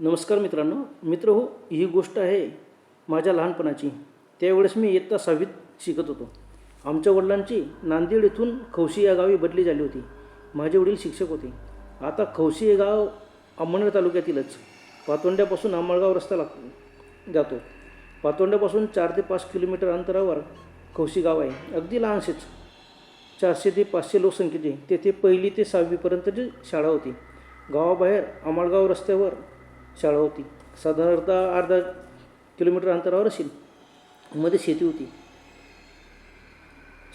नमस्कार मित्रांनो मित्र हो ही गोष्ट आहे माझ्या लहानपणाची. त्यावेळेस मी इयत्ता सहावीत शिकत होतो. आमच्या वडिलांची नांदेड येथून खौशी या गावी बदली झाली होती. माझे वडील शिक्षक होते. आता खौशी हे गाव अंमळनेर तालुक्यातीलच. पातोंड्यापासून आंबळगाव रस्ता लागतो जातो. पातोंड्यापासून चार ते पाच किलोमीटर अंतरावर खौशी गाव आहे. अगदी लहानसेच. चारशे ते पाचशे लोकसंख्येचे. तेथे पहिली ते सहावीपर्यंतची शाळा होती. गावाबाहेर अमळगाव रस्त्यावर शाळा होती. साधारणतः अर्धा किलोमीटर अंतरावर असेल. मध्ये शेती होती.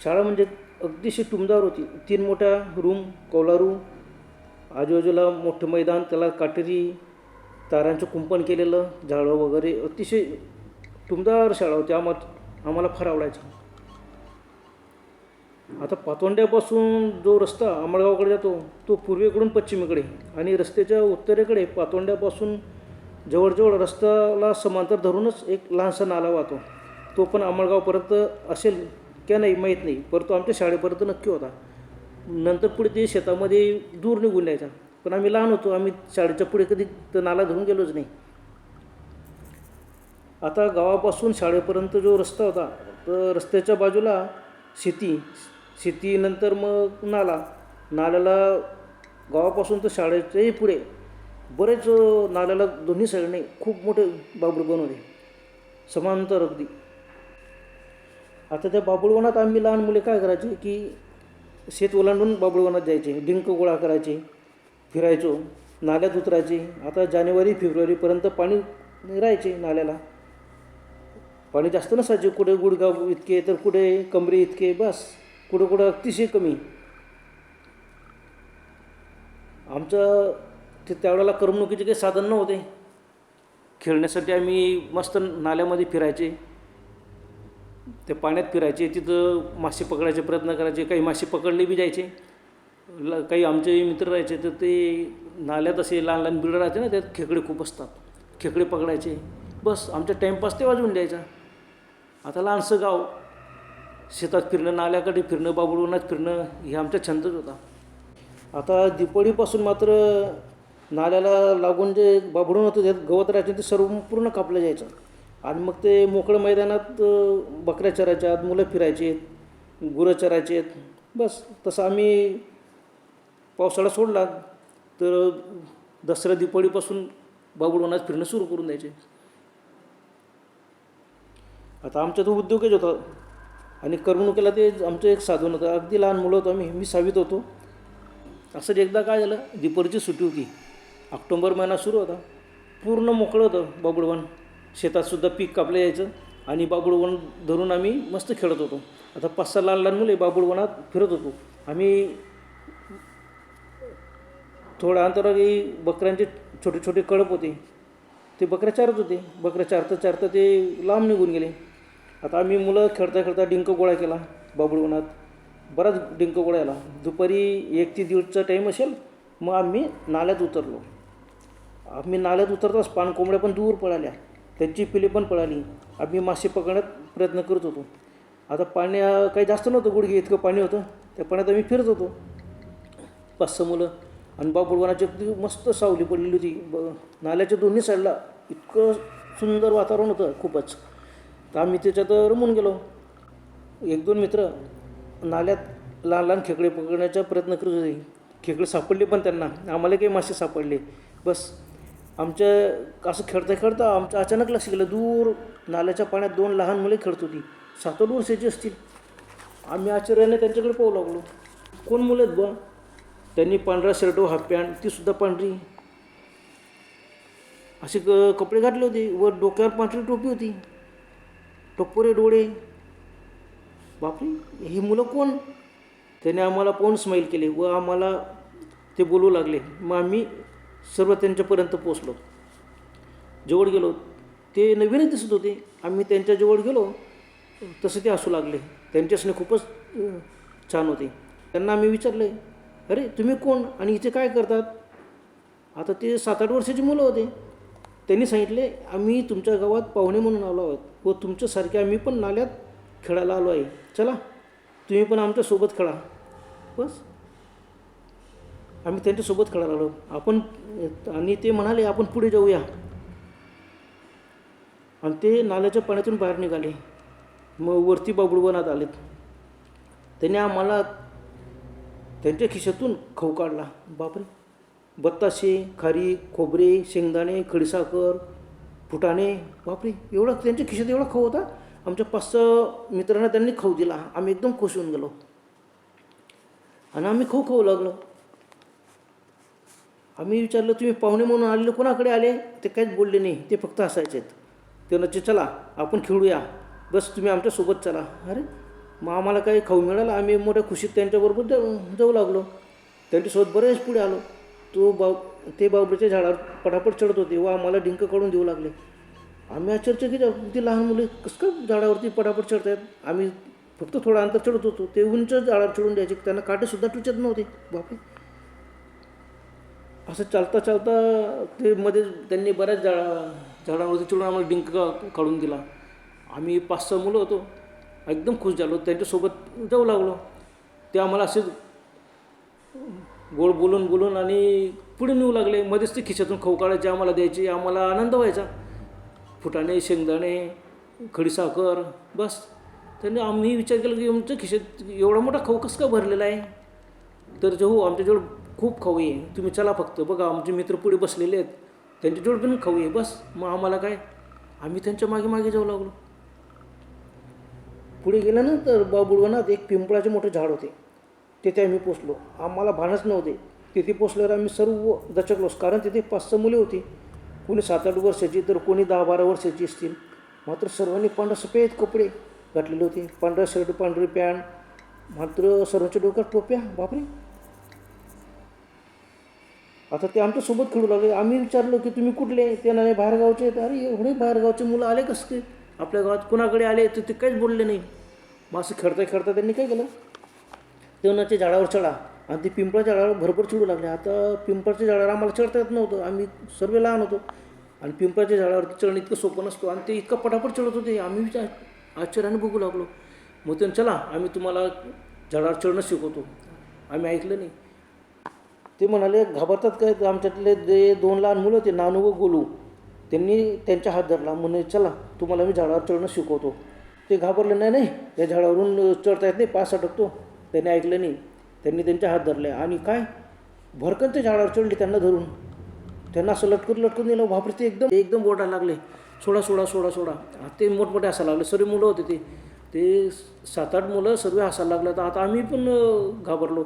शाळा म्हणजे अगदीशी टुमदार होती. तीन मोठ्या रूम कौलारू आजूबाजूला मोठं मैदान त्याला काटेरी तारांचं कुंपण केलेलं झाडं वगैरे. अतिशय टुमदार शाळा होती. आम्हा आम्हाला फार आवडायचं. आता पातोंड्यापासून जो रस्ता अमळगावकडे जातो तो पूर्वेकडून पश्चिमेकडे आणि रस्त्याच्या उत्तरेकडे पातोंड्यापासून जवळजवळ रस्त्याला समांतर धरूनच एक लहानसा नाला वाहतो. तो पण अमळगावपर्यंत असेल क्या नाही माहीत नाही परंतु आमच्या शाळेपर्यंत नक्की होता. नंतर पुढे ते शेतामध्ये दूर निघून द्यायचा पण आम्ही लहान होतो आम्ही शाळेच्या पुढे कधी तर नाला धरून गेलोच नाही. आता गावापासून शाळेपर्यंत जो रस्ता होता तर रस्त्याच्या बाजूला शेती शेतीनंतर मग नाला. नाल्याला गावापासून तर शाळेच्याही पुढे बरेच नाल्याला दोन्ही साईडने खूप मोठे बाबूळ बनवले. समांतर अगदी. आता त्या बाबुळवनात आम्ही लहान मुले काय करायचे की शेत ओलांडून बाबुळवनात जायचे डिंक गोळा करायचे फिरायचो नाल्यात उतरायचे. आता जानेवारी फेब्रुवारीपर्यंत पाणी राहायचे नाल्याला. पाणी जास्त नसायचे कुठे गुडगाव इतके तर कुठे कमरे इतके बस. कुठं कुठं अतिशय कमी. आमचं ते त्यावेळेला करमणुकीचे काही साधन नव्हते. खेळण्यासाठी आम्ही मस्त नाल्यामध्ये फिरायचे. ते पाण्यात फिरायचे तिथं मासे पकडायचे प्रयत्न करायचे काही मासे पकडले बी जायचे. ल काही आमचे मित्र राहायचे तर ते नाल्यात असे लहान लहान बिल्डर राहते ना त्यात खेकडे खूप असतात. खेकडे पकडायचे. बस आमचा टाईमपास ते वाजवून द्यायचा. आता लहानसं गाव. शेतात फिरणं नाल्याकडे फिरणं बाबुळवनात फिरणं हे आमचा छंदच होता. आता दिपोळीपासून मात्र नाल्याला लागून जे बाबडून होतं त्यात गवत राहायचं ते सर्व पूर्ण कापलं जायचं. आणि मग ते मोकळं मैदानात बकऱ्या चरायच्या मुलं फिरायचे गुरं चरायचे आहेत बस. तसं आम्ही पावसाळा सोडला तर दसऱ्या दिपाळीपासून बाबुळवनात फिरणं सुरू करून द्यायचे. आता आमच्या तो उद्योगच होता. आणि करमणुकीला ते आमचं एक साधन होतं. अगदी लहान मुलं होतो आम्ही मी सहावीत होतो. असंच एकदा काय झालं दीपावलीची सुट्टी होती. ऑक्टोंबर महिना सुरू होता. पूर्ण मोकळं होतं बाबुडवण शेतातसुद्धा पीक कापलं यायचं आणि बाबुळवन धरून आम्ही मस्त खेळत होतो. आता पाच सहा लहान लहान मुले बाबुळवनात फिरत होतो. आम्ही थोड्या अंतरावर बकऱ्यांचे छोटे छोटे कळप होते. ते बकऱ्या चारत होते. बकऱ्या चारता चारता ते लांब निघून गेले. आता आम्ही मुलं खेळता खेळता डिंक गोळा केला बाबुळवनात. बराच डिंक गोळा आला. दुपारी एक ते दीडचा टाईम असेल मग आम्ही नाल्यात उतरलो. आम्ही नाल्यात उतरताच पाणकोंबड्या पण दूर पळाल्या. त्यांची पिले पण पळाली. आम्ही मासे पकडण्यात प्रयत्न करत होतो. आता पाणी काही जास्त नव्हतं गुडघे इतकं पाणी होतं. त्या पाण्यात आम्ही फिरत होतो. पाच सहा मुलं आणि बाबुळवनाची अगदी मस्त सावली पडलेली होती. ब नाल्याच्या दोन्ही साईडला इतकं सुंदर वातावरण होतं खूपच. तर आम्ही त्याच्यात रमून गेलो. एक दोन मित्र नाल्यात लहान लहान खेकडे पकडण्याचा प्रयत्न करत होते. खेकडे सापडले पण त्यांना. आम्हाला काही मासे सापडले. बस. आमच्या असं खेळता खेळता आमचं अचानक लक्ष गेलं. दूर नाल्याच्या पाण्यात दोन लहान मुले खेळत होती. सात आठ वर्षाची असतील. आम्ही आश्चर्याने त्यांच्याकडे पाहू लागलो. कोण मुलं आहेत बुवा? त्यांनी पांढरा शर्ट हाफ पॅन्ट तीसुद्धा पांढरी. असे क कपडे घातले होते व डोक्यावर पांढरी टोपी होती. टप्पोरे डोळे. बापरे ही मुलं कोण? त्याने आम्हाला पाहून स्माईल केले व आम्हाला ते बोलू लागले. मग आम्ही सर्व त्यांच्यापर्यंत पोचलो जवळ गेलो ते नवीनच दिसत होते. आम्ही त्यांच्या जवळ गेलो तसं ते असू लागले. त्यांच्यासने खूपच छान होते. त्यांना आम्ही विचारले अरे तुम्ही कोण आणि इथे काय करतात? आता ते सात आठ वर्षाची मुलं होते. त्यांनी सांगितले आम्ही तुमच्या गावात पाहुणे म्हणून आलो आहोत. व तुमच्यासारखे आम्ही पण नाल्यात खेळायला आलो आहे. चला तुम्ही पण आमच्यासोबत खेळा. बस. आम्ही त्यांच्यासोबत खेळायला आलो. आपण आणि ते म्हणाले आपण पुढे जाऊया. आणि ते नाल्याच्या पाण्यातून बाहेर निघाले. मग वरती बाबुळवनात आलेत. त्यांनी आम्हाला त्यांच्या खिशातून खाऊ काढला. बापरे. बत्ताशे खारी खोबरे शेंगदाणे खडीसाखर फुटाणे. बापरे. एवढा त्यांच्या खिशात एवढा खाऊ होता? आमच्या पाच सहा मित्रांना त्यांनी खाऊ दिला. आम्ही एकदम खुश होऊन गेलो. आणि आम्ही खाऊ खाऊ लागलो. आम्ही विचारलं तुम्ही पाहुणे म्हणून आलेले कोणाकडे आले? ते काहीच बोलले नाही. ते फक्त हसायचे ते नचे चला आपण खेळूया. बस तुम्ही आमच्यासोबत चला. अरे मग आम्हाला काही खाऊ मिळालं? आम्ही मोठ्या खुशीत त्यांच्याबरोबर जाऊ जाऊ लागलो. त्यांच्यासोबत बरेच पुढे आलो. तो बाब ते बाबरीच्या झाडावर पटापट चढत होते व आम्हाला डिंक काढून देऊ लागले. आम्ही आश्चर्य की ती लहान मुले कसं काय झाडावरती पटापट चढत आहेत आम्ही फक्त थोडं अंतर चढत होतो. ते उंच झाडावर चढून द्यायचे. त्यांना काटेसुद्धा टुचत नव्हते. बापरे! असं चालता चालता ते मध्ये त्यांनी बऱ्याच झाडा झाडांवरती चिडून आम्हाला डिंक काढून दिला. आम्ही पाच सहा मुलं होतो. एकदम खुश झालो. त्यांच्यासोबत जाऊ लागलो. ते आम्हाला असे गोड बोलून बोलून आणि पुढे नेऊ लागले. मध्येच ते खिशातून खाऊ काढायचे आम्हाला द्यायचे आम्हाला आनंद व्हायचा. फुटाणे शेंगदाणे खडीसाखर बस. त्यांनी आम्ही विचार केला की आमच्या खिशात एवढा मोठा खाऊ कसं का भरलेला आहे? तर जे हो आमच्याजवळ खूप खाऊ आहे तुम्ही चला फक्त. बघा आमचे मित्र पुढे बसलेले आहेत. त्यांच्याजवळ पण खाऊ आहे बस. मग आम्हाला काय? आम्ही त्यांच्या मागे मागे जाऊ लागलो. पुढे गेल्यानंतर बाबुडवनात एक पिंपळाचे मोठे झाड होते. तिथे आम्ही पोचलो. आम्हाला भानच नव्हते. तिथे पोचल्यावर आम्ही सर्व दचकलोच कारण तिथे पाच सहा मुले होती. कोणी सात आठ वर्षाची तर कोणी दहा बारा वर्षाची असतील. मात्र सर्वांनी पांढरा सफेद कपडे घातलेले होते. पांढरा शर्ट पांढरी पॅन्ट. मात्र सर्वांच्या डोक्यात टोप्या. बापरे! आता ते आमच्यासोबत खेळू लागले. आम्ही विचारलो की तुम्ही कुठले? ते नाही बाहेरगावचे. तर अरे एवढे बाहेरगावचे मुलं आले कसं काय आपल्या गावात कुणाकडे आले तर ते काहीच बोलले नाही. मग असं खेळता खेळता त्यांनी काय केलं? तेवणाच्या झाडावर चढा. आणि ते पिंपळाच्या झाडावर भरभर चिडू लागले. आता पिंपळाच्या झाडावर आम्हाला चढता येत नव्हतं. आम्ही सर्व लहान होतो. आणि पिंपळाच्या झाडावरती चढणं इतकं सोपं नसतो. आणि ते इतकं पटापट चढत होते. आम्ही विचार आश्चर्याने बघू लागलो. मग ते चला आम्ही तुम्हाला झाडावर चढणं शिकवतो. आम्ही ऐकलं नाही. ते म्हणाले घाबरतात काय? आमच्यातले जे दोन लहान मुलं होते नानू व गोलू त्यांनी त्यांचा हात धरला. म्हणे चला तुम्हाला मी झाडावर चढणं शिकवतो. ते घाबरले नाही नाही या झाडावरून चढता येत नाही पास अटकतो त्यांनी ऐकलं नाही. त्यांनी त्यांचे हात धरले. आणि काय? भरकन ते झाडावर चढले त्यांना धरून. त्यांना असं लटकून लटकून दिलं बापरे ते एकदम एकदम ओरडायला लागले. सोडा सोडा सोडा सोडा. ते मोठमोठे हसायला लागले. सर्व मुलं होते ते. ते सात आठ मुलं सर्व हसायला लागले. तर आता आम्ही पण घाबरलो.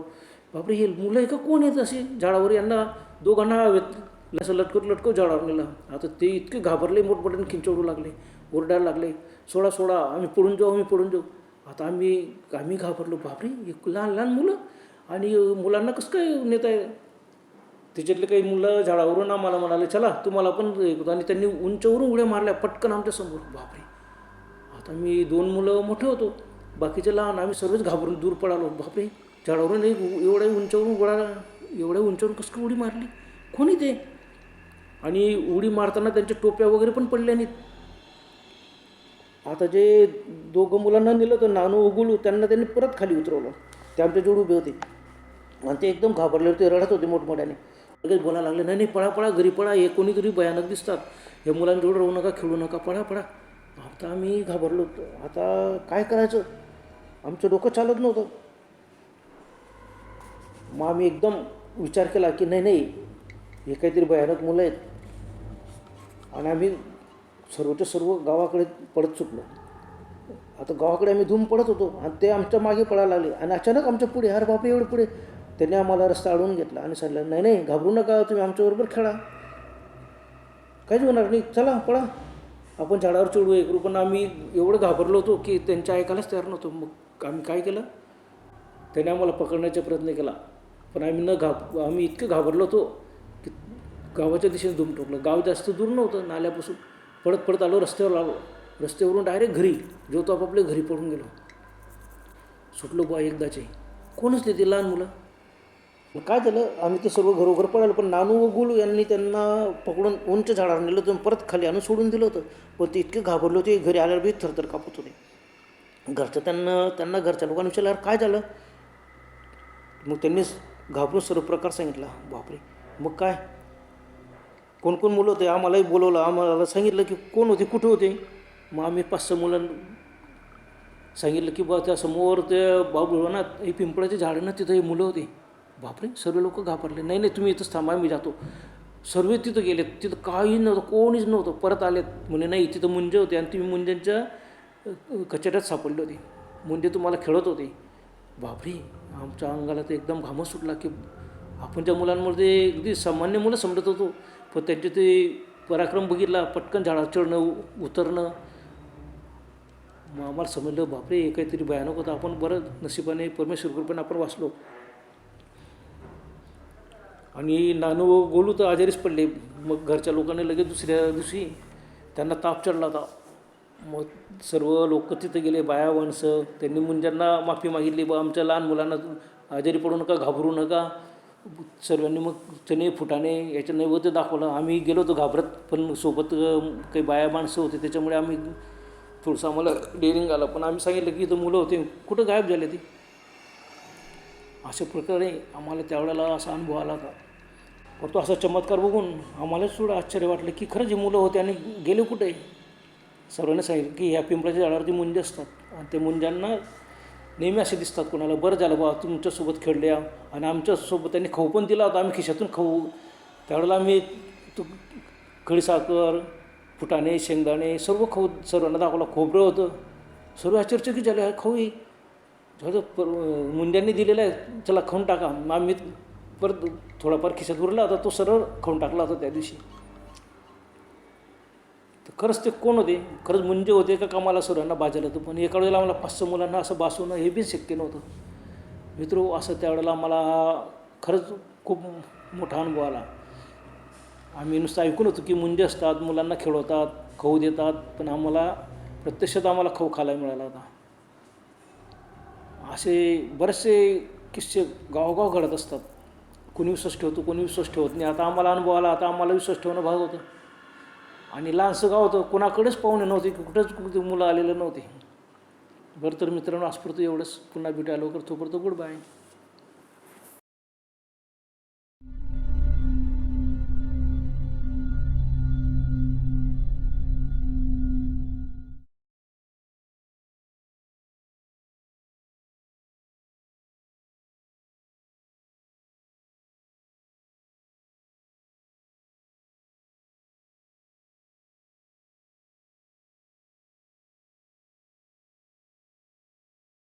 बापरे हे मुलं आहे का कोण आहेत अशी झाडावर यांना दोघांना व्यत असं लटकत लटकत झाडावर नेलं. आता ते इतके घाबरले मोठमोठ्याने खिंचवडू लागले ओरडायला लागले. सोडा सोडा आम्ही पडून जाऊ आम्ही पडून जाऊ. आता आम्ही आम्ही घाबरलो. बापरे एक लहान लहान मुलं. आणि मुलांना कसं काय नेता आहे? त्याच्यातले काही मुलं झाडावरून आम्हाला म्हणाले चला तुम्हाला पण हे आणि त्यांनी उंचवरून उड्या मारल्या पटकन आमच्यासमोर. बापरे. आता मी दोन मुलं मोठे होतो. बाकीचे लहान आम्ही सर्वच घाबरून दूर पडालो बापरे. झाडावरून एक एवढ्या उंचावरून गोळा एवढ्या उंचावरून कसं उडी मारली? कोणी ते? आणि उडी मारताना त्यांच्या टोप्या वगैरे पण पडल्या नाहीत. आता जे दोघं मुलांना नेलं तर नानू उगुलू त्यांना त्यांनी परत खाली उतरवलं. ते आमच्या जोड उभे होते. आणि ते एकदम घाबरले होते रडत होते मोठमोठ्याने. लगेच बोलायला लागले नाही नाही पळा पळा घरी पळा. हे कोणीतरी भयानक दिसतात. हे मुलांजवळ राहू नका खेळू नका. पळा पळा. आता आम्ही घाबरलो होतो. आता काय करायचं? आमचं डोकं चालत नव्हतं. मग आम्ही एकदम विचार केला की नाही नाही हे काहीतरी भयानक मुलं आहेत. आणि आम्ही सर्वच्या सर्व गावाकडे पडत चुकलो. आता गावाकडे आम्ही धूम पडत होतो आणि ते आमच्या मागे पडायला लागले. आणि अचानक आमच्या पुढे अरे बापरे एवढे पुढे. त्यांनी आम्हाला रस्ता अडवून घेतला आणि सांगितलं नाही नाही घाबरू नका तुम्ही आमच्याबरोबर खेळा. काहीच होणार नाही. चला पळा. आपण झाडावर चढू एक पण आम्ही एवढं घाबरलो होतो की त्यांच्या ऐकायलाच तयार नव्हतो. मग आम्ही काय केलं? त्याने आम्हाला पकडण्याचा प्रयत्न केला. पण आम्ही न घाब आम्ही इतकं घाबरलो होतो की गावाच्या दिशेने धूम ठोकलं. गाव जास्त दूर नव्हतं नाल्यापासून पडत पडत आलो रस्त्यावर आलो. रस्त्यावरून डायरेक्ट घरी जो तो आपापल्या घरी पडून गेलो. सुटलो बुवा एकदाचे. कोणच नाही ते लहान मुलं. काय झालं आम्ही ते सर्व घरोघर पडालो पण नानू व गुलू यांनी त्यांना पकडून उंच झाडावर नेलं होतं परत खाली आणून सोडून दिलं होतं. पण ते इतके घाबरले होते घरी आल्यावर बी थरथर कापत होते. घरचं त्यांना त्यांना घरच्या लोकांनी विचारल्यावर काय झालं? मग त्यांनी घाबरून सर्व प्रकार सांगितला. बापरे. मग काय? कोण कोण मुलं होते? आम्हालाही बोलवलं. आम्हाला सांगितलं की कोण होते? कुठे होते? मग आम्ही पाच सहा मुलां सांगितलं की बा त्या समोर ते बाबुळवनात हे पिंपळाचे झाडं ना तिथं हे मुलं होते. बापरे. सर्व लोक घाबरले. नाही नाही तुम्ही इथंच थांबा मी जातो. सर्व तिथं गेले तिथं काही नव्हतं कोणीच नव्हतं. परत आलेत. म्हणे नाही तिथं मुंजे होते. आणि तुम्ही मुंज्यांच्या कचऱ्यात सापडले होते. मुंजे तुम्हाला खेळत होते. बापरे आमच्या अंगाला तर एकदम घामच सुटला की आपण त्या मुलांमध्ये अगदी सामान्य मुलं समजत होतो. पण त्यांचे ते पराक्रम बघितला पटकन झाडावर चढणं उतरणं. मग आम्हाला समजलं बापरे हे काहीतरी भयानक होतं. आपण बरं नशिबाने परमेश्वर कृपेने आपण वाचलो. आणि नानू गोलू तर आजारीच पडले. मग घरच्या लोकांनी लगेच दुसऱ्या दिवशी त्यांना ताप चढला होता. मग सर्व लोक तिथं गेले बाया माणसं त्यांनी मुंज्यांना माफी मागितली बा आमच्या लहान मुलांना आजारी पडू नका घाबरू नका. सर्वांनी मग चणे फुटाणे याच्या नैवेद्य दाखवलं. आम्ही गेलो होतो घाबरत पण सोबत काही बाया माणसं होते त्याच्यामुळे आम्ही थोडंसं आम्हाला डेअरिंग आलं. पण आम्ही सांगितलं की इथं मुलं होते कुठं गायब झाले ती? अशा प्रकारे आम्हाला त्यावेळेला असा अनुभव आला होता. पण तो असा चमत्कार बघून आम्हालाच थोडं आश्चर्य वाटलं की खरंच हे मुलं होते आणि गेले कुठे? सर्वांनी सांगितलं की ह्या पिंपळाच्या झाडावरती मुंजे असतात आणि ते मुंज्यांना नेहमी असे दिसतात कोणाला बरं झालं बा तुमच्यासोबत खेळल्या आणि आमच्यासोबत त्यांनी खाऊ पण दिला होता आम्ही खिशातून खाऊ त्यावेळेला आम्ही तू खडीसाखर फुटाणे शेंगदाणे सर्व खाऊ सर्वांना दाखवला. खोबरं होतं. सर्व आश्चर्यचकित झाले खाऊही झालं पर मुंड्यांनी दिलेलं आहे चला खाऊन टाका. मग आम्ही परत थोडाफार खिशात उरला होता तो सरळ खाऊन टाकला होता त्या दिवशी. खरंच ते कोण होते? खरंच मुंजे होते का कामाला सर्वांना बाजायला होतं पण एका वेळेला आम्हाला पाचशे मुलांना असं बासवणं हे बी शक्य नव्हतं. मित्र असं त्यावेळेला आम्हाला खरंच खूप मोठा अनुभव आला. आम्ही नुसतं ऐकून होतो की मुंजे असतात मुलांना खेळवतात खाऊ देतात पण आम्हाला प्रत्यक्षात आम्हाला खाऊ खायला मिळाला होता. असे बरेचसे किस्से गावोगाव घडत असतात. कोणी विश्वास ठेवतो कोणी विश्वास ठेवत नाही. आता आम्हाला अनुभव आला आता आम्हाला विश्वास ठेवणं भाग होतं. आणि लहानसं गाव होतं कोणाकडेच पाहुणे नव्हते की कुठंच कुठे मुलं आलेलं नव्हते. बरं तर मित्रांनो आजपुरतं एवढंच. पुन्हा भेटायला लवकर तोपर्यंत गुड बाय